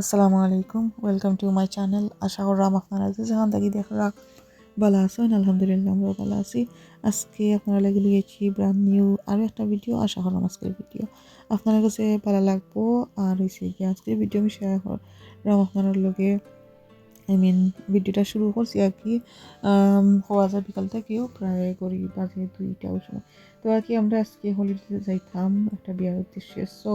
আসসালামু আলাইকুম welcome to my channel আশা করলাম আপনারা যে যেখান থেকে দেখরা ভালো আছেন, আলহামদুলিল্লাহ আমরাও ভালো আছি। আজকে আপনারা লেগে লিয়েছি ব্রান্ড নিউ আরও একটা ভিডিও আশা করলাম আজকের ভিডিও আপনার কাছে ভালো লাগবো। আর হয়েছে কি, আজকের ভিডিও আমি শেয়ার করলাম আপনার লগে আই মিন ভিডিওটা শুরু করছি আর কি হওয়া যায় বিকাল থেকেও প্রায় করি বাজে দুইটা ওই সময়। তো আর কি আমরা আজকে হলিডেতে যাইতাম, একটা বিয়ার উদ্দেশ্যে। সো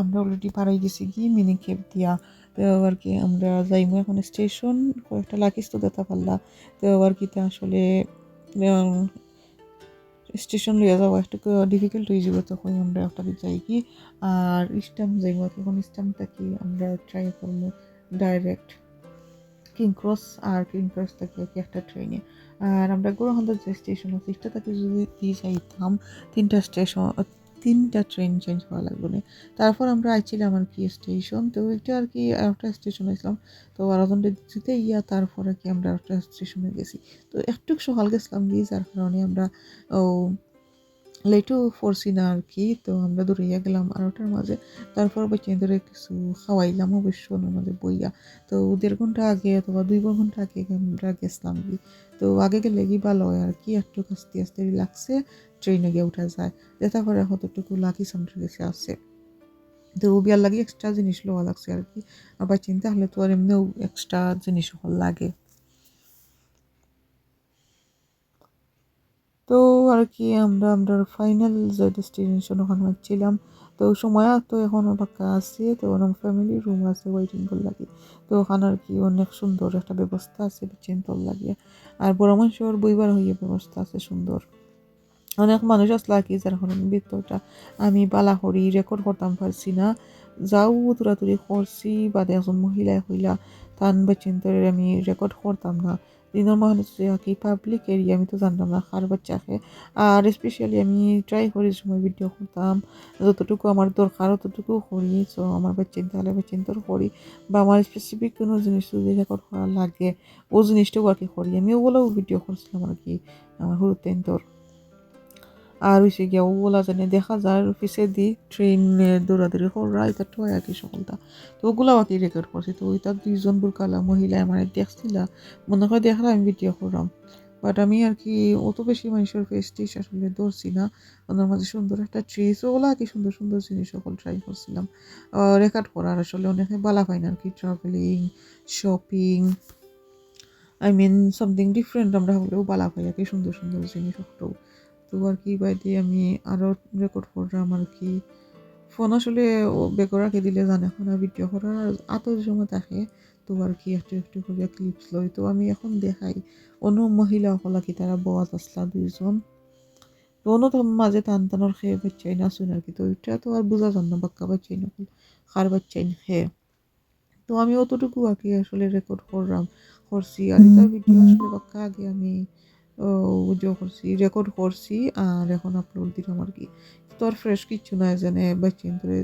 আমরা অলরেডি পাড়াই গেছি কি মিনি খেপ দিয়া। তো আর কি আমরা যাইমু এখন স্টেশন কয়েকটা লাকিস তো দেখা পারলা তো আর কি তা আসলে স্টেশন লইয়া যাওয়া একটু ডিফিকাল্ট হয়ে যাবে তখন আমরা একটা যাই কি। আর স্ট্যাম্প যাইব তখন স্ট্যাম্প থাকি আমরা ট্রাই করব ডাইরেক্ট কিং ক্রস আর কিং ক্রস থেকে আর একটা ট্রেনে আর আমরা গোরহান্দার যে স্টেশন আছে, সেটা যদি দিয়ে যাইতাম, তিনটা স্টেশন তিনটা ট্রেন চেঞ্জ করা লাগবে না। তারপর আমরা আইছিলাম আর কি স্টেশন তো এটা আর কি একটা স্টেশন আসলাম তো আরাধনটা দিতে ইয়া তারপরে কি আমরা একটা স্টেশনে গেছি। তো একটু সকাল গেছিলাম গিয়ে, যার কারণে আমরা লেটও পড়ছি না আর কি, তো আমরা দৌড়াইয়া গেলাম আর ওটার মাঝে। তারপর বাচ্চাদের কিছু খাওয়াইলাম অবশ্য ওনার মাঝে বইয়া। তো দেড় ঘণ্টা আগে অথবা দুই ঘণ্টা আগে আমরা গেছিলাম কি। তো আগে গেলে কি ভালো হয় আর কি, একটু আস্তে আস্তে রিল্যাক্সে ট্রেনে গিয়ে উঠা যায়। যেটা করে কতটুকু লাকি সামনের গেছে আছে। তো বিয়ার লাগে এক্সট্রা জিনিস লওয়া লাগছে আর কি। আবার চিন্তা হলে তো আর এমনিও এক্সট্রা জিনিস লাগে। তো আর কি, আমরা আমরা ফাইনাল যে ডেস্টিনেশন ওখানে ছিলাম। তো সময় তো এখন পাক্কা আছে, তো আমার ফ্যামিলি রুম আছে ওয়েটিং করে লাগে। তো ওখানে আর কি অনেক সুন্দর একটা ব্যবস্থা আছে চিন্তল লাগে। আর বড় মানুষের বইবার হইয়া ব্যবস্থা আছে সুন্দর। অনেক মানুষ আসলে কি যার ভিতরটা আমি বালা করি রেকর্ড করতাম পারছি না। যাও তুরাতুরি করছি বা একজন মহিলা হইলা, তান বাচ্চিন্তরে আমি রেকর্ড করতাম না। দিনের মহান কি পাবলিক এরিয়া আমি তো জানতাম না কার বাচ্চাকে আর স্পেশালি আমি ট্রাই করি সময় ভিডিও করতাম যতটুকু আমার দরকার ততটুকু করি সো আমার বাচ্চিন্তা হলে বাচ্চিন্তর করি বা আমার স্পেসিফিক কোনো জিনিস যদি রেকর্ড করা লাগে, ও জিনিসটাও আর কি করি আমি ওগুলোও ভিডিও করছিলাম আর কি আমার হুরুতেন্তর আর হয়েছে গিয়া ওগুলা জানি দেখা যায় পিছে দি ট্রেনে দৌড়াদৌড়ি করা এটা তো আর কি সকলটা। তো ওগুলাও আর রেকর্ড করছি। তো ওইটা দুইজন বুরকালা মহিলা আমার দেখছিলা, মনে হয় দেখলাম আমি ভিডিও করলাম। বাট আমি আর কি অত বেশি মানুষের ফেস্টিস আসলে ধরছি না। ওনার মাঝে সুন্দর একটা ট্রিস ওগুলো আর কি সুন্দর সুন্দর জিনিস সকল ট্রাই করছিলাম। রেকর্ড করার আসলে অনেকে বালা পাই না আর কি travelling shopping I mean something different আমরা হলেও বালা পাই আর কি, সুন্দর সুন্দর জিনিস তো আর কি বাইদি আমি আরও রেকর্ড করলাম আর কি? ফোন আসলে বেকর রাখে দিলে জানে এখন ভিডিও করার আতর সময় থাকে তো আর কি একটু একটু করে ক্লিপস লই। তো আমি এখন দেখাই অন্য মহিলা সকলা কি তারা বয়াত আসলা দুইজন। তো অন্য তো মাঝে টান টানোর খেয়ে বাচ্চাই না শুন আর কি তো এটা তো আর বোঝা যান না বাক্কা বাচ্চাই না খার বাচ্চাই খেয়ে। তো আমি অতটুকু আর কি আসলে রেকর্ড করলাম করছি। আর এটা ভিডিও আসলে বাক্কা আগে আমি ভিডিও করছি রেকর্ড করছি আর এখন আপলোড দিলাম আর কি। তো আর ফ্রেশ কিচ্ছু নয় যেনে বাচ্চিন ধরে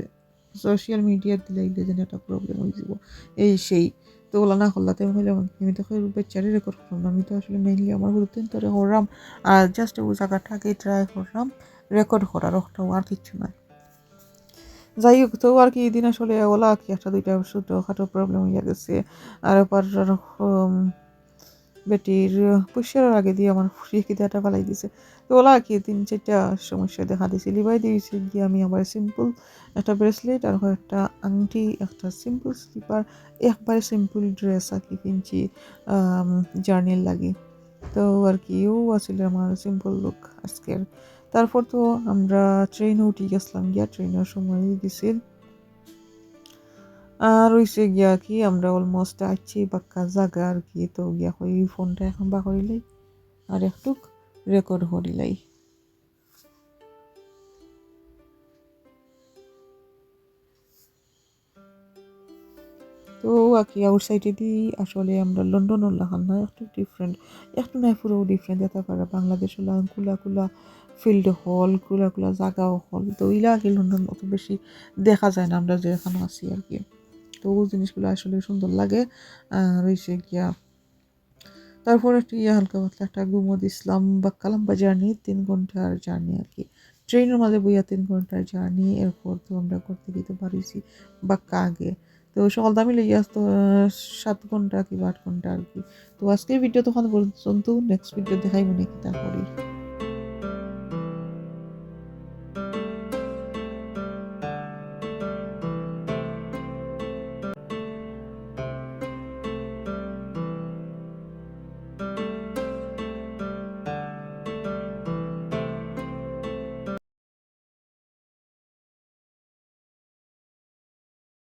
সোশ্যাল মিডিয়া দিলে এগুলো যেন একটা প্রবলেম হয়ে যাব। এই সেই, তো ওলা না করলা তাই হইলে আমি তো বাচ্চারই রেকর্ড করলাম আমি তো আসলে মেইনলি আমার গুরুত্ব ধরে করলাম আর জাস্ট ও জায়গাটাকে ট্রাই করলাম রেকর্ড করার ওটাও আর কিচ্ছু নয় যাই হোক, তো আর কি দিন আসলে ওলা কি একটা দুইটা ছোটোখাটো প্রবলেম হয়ে গেছে। আর এবার বেটির পুষ্যের আগে দিয়ে আমার শিখিদাটা পালাই দিছে। তো ওলা কি তিন চারটা সমস্যা দেখা দিছে লিবাই দিয়েছে, গিয়ে আমি আবার সিম্পল একটা ব্রেসলেট আর একটা আংটি, একটা সিম্পল স্লিপার একবারে সিম্পল ড্রেস আর কি কিনছি জার্নির লাগে। তো আর কি, ও আসলে আমার সিম্পল লুক আজকের। তারপর তো আমরা ট্রেনে উঠে গেছিলাম, গিয়া ট্রেনের সময় দিছিল। আর হইছে গিয়া কি, আমরা অলমোস্ট আছি বাক্কা জাগা আর কি, তো গিয়া হই ফোনটা এখন বা করিলাই আর একটু রেকর্ড করিলাই তো আকি আউটসাইডে দি, আসলে আমরা লন্ডন লাগান না, একটু ডিফারেন্ট একটু নাই পুরো ডিফারেন্ট যেতে পারে। বাংলাদেশ হলাম কুলা কুলা ফিল্ড হল কুলা কুলা জায়গাও হল। তো ইলা কি লন্ডন অত বেশি দেখা যায় না, আমরা যেখানে আছি আর কি। তো জিনিসগুলো আসলে সুন্দর লাগে। আর গিয়া তারপর একটু ইয়ে হালকা পাতলা একটা গুমো দিছিলাম বা কালাম্বা জার্নি, তিন ঘণ্টার জার্নি আর কি। ট্রেনের মাঝে বইয়া তিন ঘণ্টার জার্নি, এরপর তো আমরা করতে দিতে পারিছি বাক্কা আগে। তো সকালটা আমি লেগে আসতো সাত ঘণ্টা কিংবা আট ঘণ্টা আর কি। তো আজকের ভিডিও তখন পর্যন্ত। নেক্সট ভিডিও দেখাই মনে কি তা